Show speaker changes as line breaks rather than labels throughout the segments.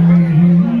ജീവിതം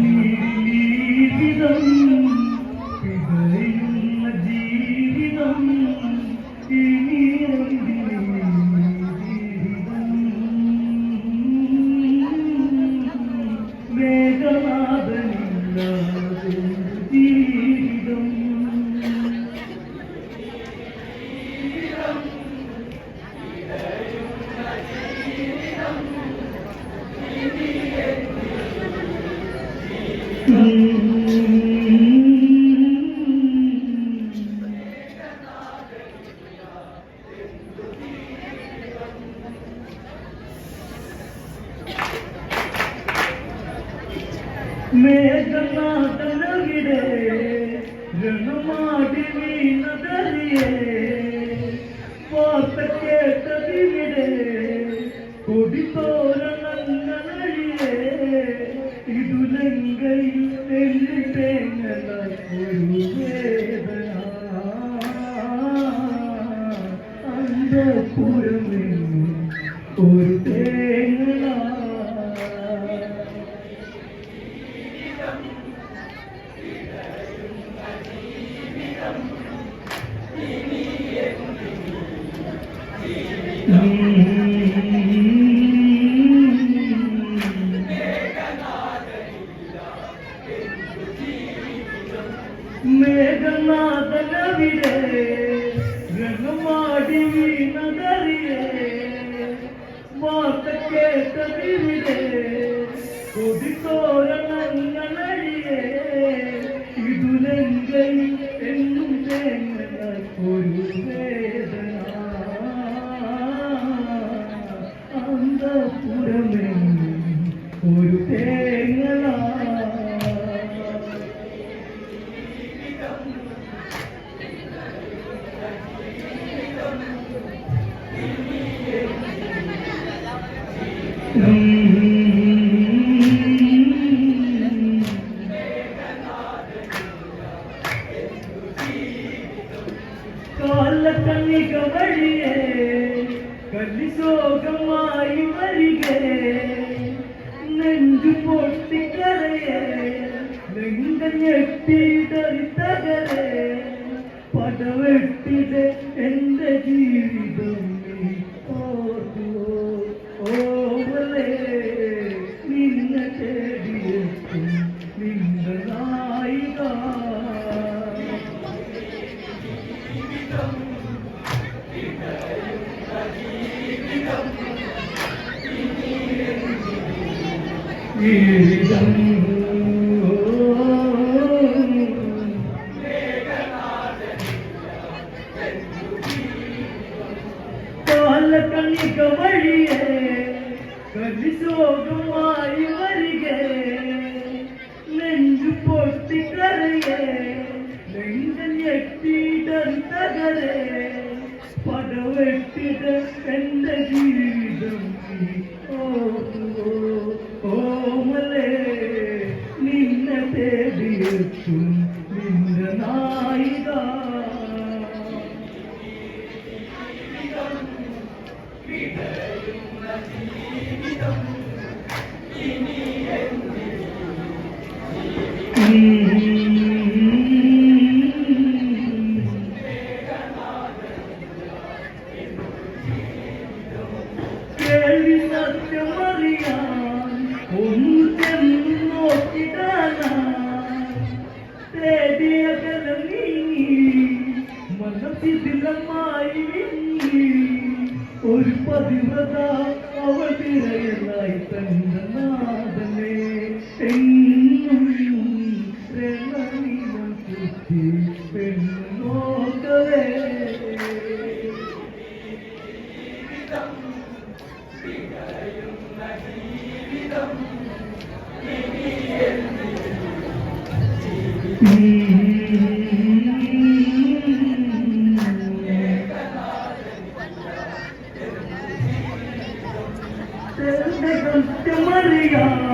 മേഘനാഥനവിടെ രണമാടി വീണതറിയേ. വാർത്ത കേട്ടതിവിടെ കൊടിത്തോരണങ്ങളിയേ ഇതുലങ്കയിൽ എന്നിട്ടേങ്ങല ഒരു വേദന. അന്തപുരമെന്നും me എന്റെ ജീവിതം നീ ഓർക്കുവോ ഓവലേ നിന്നെ തേടിയെത്തും ജീവിതം പടവെട്ടിട എന്റെ ജീവിതം വിങ്ങി ഒരു പതിവ്രത അവൾ തിരയലായി തന്റെ നാഥനെ എങ്ങും പ്രണീനം ചുറ്റി പെണ്ണു നോക്കവേ കൃത്യമറിയാൻ Maria.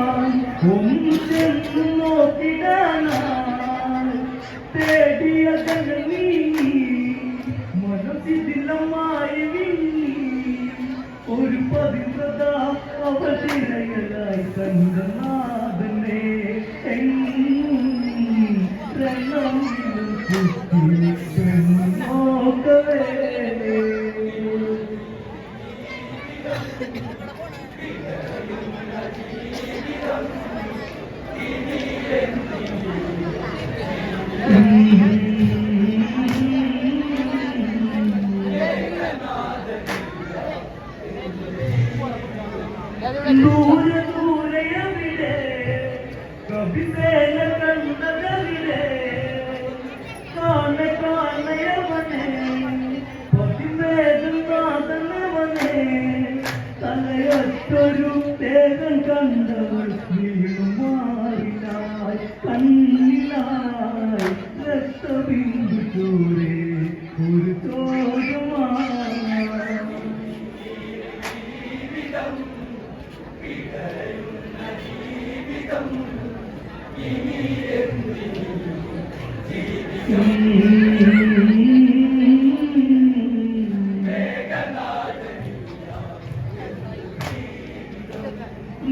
Mm-hmm.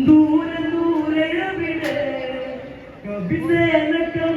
ദൂരെ ദൂരെ വിടേ കവിതേനക്കം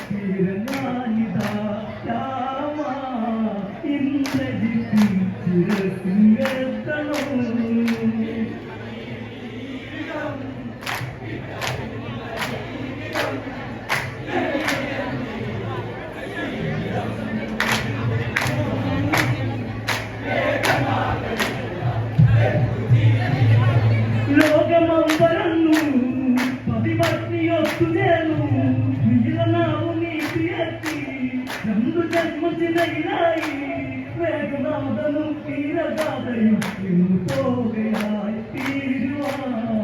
വേഗനാഥനും തീരദാതയും പോകയായി തീരുവാൻ.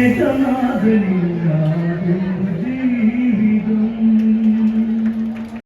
ವೇದನಾಗಲಿ